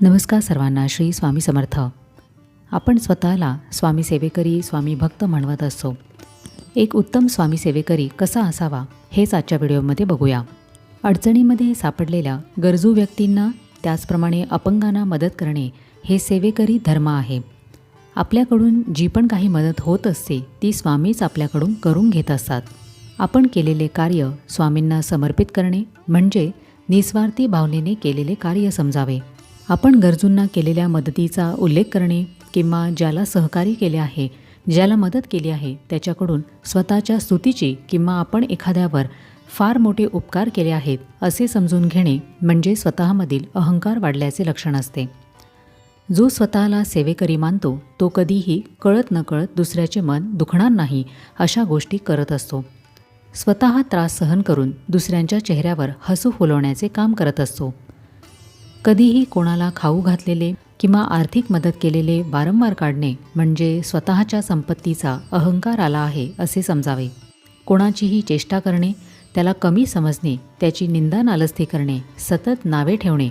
नमस्कार सर्वांना श्री स्वामी समर्थ. आपण स्वतःला स्वामी सेवेकरी स्वामी भक्त म्हणवत असतो एक उत्तम स्वामी सेवेकरी कसा असावा हेच आजच्या व्हिडिओमध्ये बघूया. अडचणीमध्ये सापडलेल्या गरजू व्यक्तींना त्याचप्रमाणे अपंगांना मदत करणे हे सेवेकरी धर्म आहे. आपल्याकडून जी पण काही मदत होत असते ती स्वामीच आपल्याकडून करून घेत असतात. आपण केलेले कार्य स्वामींना समर्पित करणे म्हणजे निस्वार्थी भावनेने केलेले कार्य समजावे. आपण गरजूंना केलेल्या मदतीचा उल्लेख करणे किंवा ज्याला सहकार्य केले आहे ज्याला मदत केली आहे त्याच्याकडून स्वतःच्या स्तुतीची किंवा आपण एखाद्यावर फार मोठे उपकार केले आहेत असे समजून घेणे म्हणजे स्वतःमधील अहंकार वाढल्याचे लक्षण असते. जो स्वतःला सेवेकरी मानतो तो कधीही कळत नकळत दुसऱ्याचे मन दुखणार नाही अशा गोष्टी करत असतो. स्वतः त्रास सहन करून दुसऱ्यांच्या चेहऱ्यावर हसू फुलवण्याचे काम करत असतो. कधीही कोणाला खाऊ घातलेले किंवा आर्थिक मदत केलेले वारंवार काढणे म्हणजे स्वतःच्या संपत्तीचा अहंकार आला आहे असे समजावे. कोणाचीही चेष्टा करणे त्याला कमी समजणे त्याची निंदा नालस्ती करणे सतत नावे ठेवणे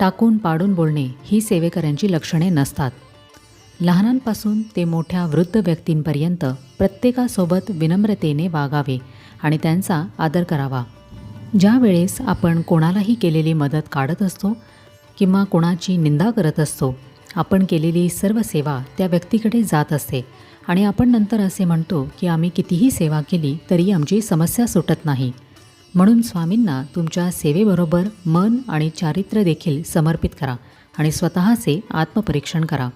टाकून पाडून बोलणे ही सेवेकऱ्यांची लक्षणे नसतात. लहानांपासून ते मोठ्या वृद्ध व्यक्तींपर्यंत प्रत्येकासोबत विनम्रतेने वागावे आणि त्यांचा आदर करावा. ज्या वेळेस आपण कोणालाही केलेली मदत काढत असतो किंवा कोणाची निंदा करत असतो. आपण केलेली सर्व सेवा त्या व्यक्तीकडे जात असते. आणि आपण नंतर असे म्हणतो की आम्ही कितीही सेवा केली तरी आमची समस्या सुटत नाही. म्हणून स्वामींना तुमच्या सेवेबरोबर मन आणि चारित्र्य देखील समर्पित करा आणि स्वतःचे आत्मपरीक्षण करा.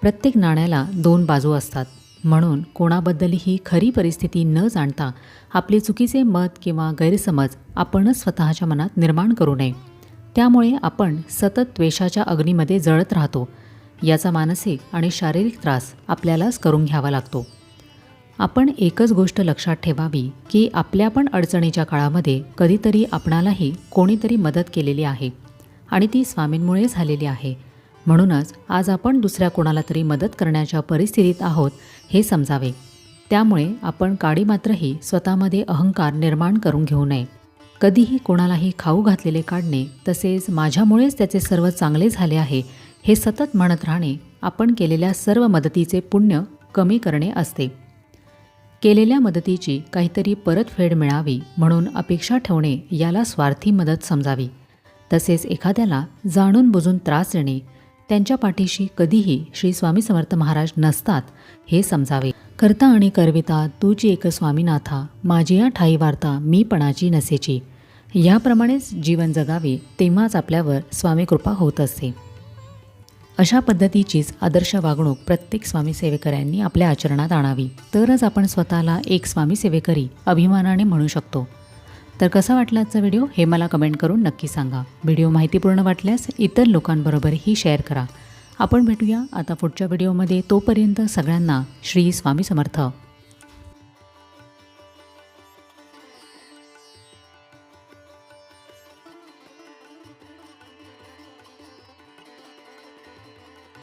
प्रत्येक नाण्याला दोन बाजू असतात. म्हणून कोणाबद्दलही खरी परिस्थिती न जाणता आपले चुकीचे मत किंवा गैरसमज आपणच स्वतःच्या मनात निर्माण करू नये. त्यामुळे आपण सतत द्वेषाच्या अग्नीमध्ये जळत राहतो. याचा मानसिक आणि शारीरिक त्रास आपल्यालाच करून घ्यावा लागतो. आपण एकच गोष्ट लक्षात ठेवावी की आपल्या पण अडचणीच्या काळामध्ये कधीतरी आपणालाही कोणीतरी मदत केलेली आहे आणि ती स्वामींमुळे झालेली आहे. म्हणूनच आज आपण दुसऱ्या कोणाला तरी मदत करण्याच्या परिस्थितीत आहोत हे समजावे. त्यामुळे आपण काळी मात्रही स्वतःमध्ये अहंकार निर्माण करून घेऊ नये. कधीही कोणालाही खाऊ घातलेले काढणे तसेच माझ्यामुळेच त्याचे सर्व चांगले झाले आहे हे सतत म्हणत राहणे आपण केलेल्या सर्व मदतीचे पुण्य कमी करणे असते. केलेल्या मदतीची काहीतरी परतफेड मिळावी म्हणून अपेक्षा ठेवणे याला स्वार्थी मदत समजावी. तसेच एखाद्याला जाणून बुजून त्रास देणे त्यांच्या पाठीशी कधीही श्री स्वामी समर्थ महाराज नसतात हे समजावे. करता आणि करविता तूची एक स्वामीनाथा माझी या ठाई वार्ता मीपणाची नसेची. याप्रमाणेच जीवन जगावे तेव्हाच आपल्यावर स्वामी कृपा होत असते. अशा पद्धतीचीच आदर्श वागणूक प्रत्येक स्वामी सेवेकऱ्यांनी आपल्या आचरणात आणावी. तरच आपण स्वतःला एक स्वामी सेवेकरी अभिमानाने म्हणू शकतो. तर कसा वाटला आजचा व्हिडिओ हे मला कमेंट करून नक्की सांगा. व्हिडिओ माहितीपूर्ण वाटल्यास इतर लोकांबरोबरही शेअर करा. आपण भेटूया आता पुढच्या व्हिडिओमध्ये. तोपर्यंत सगळ्यांना श्री स्वामी समर्थ.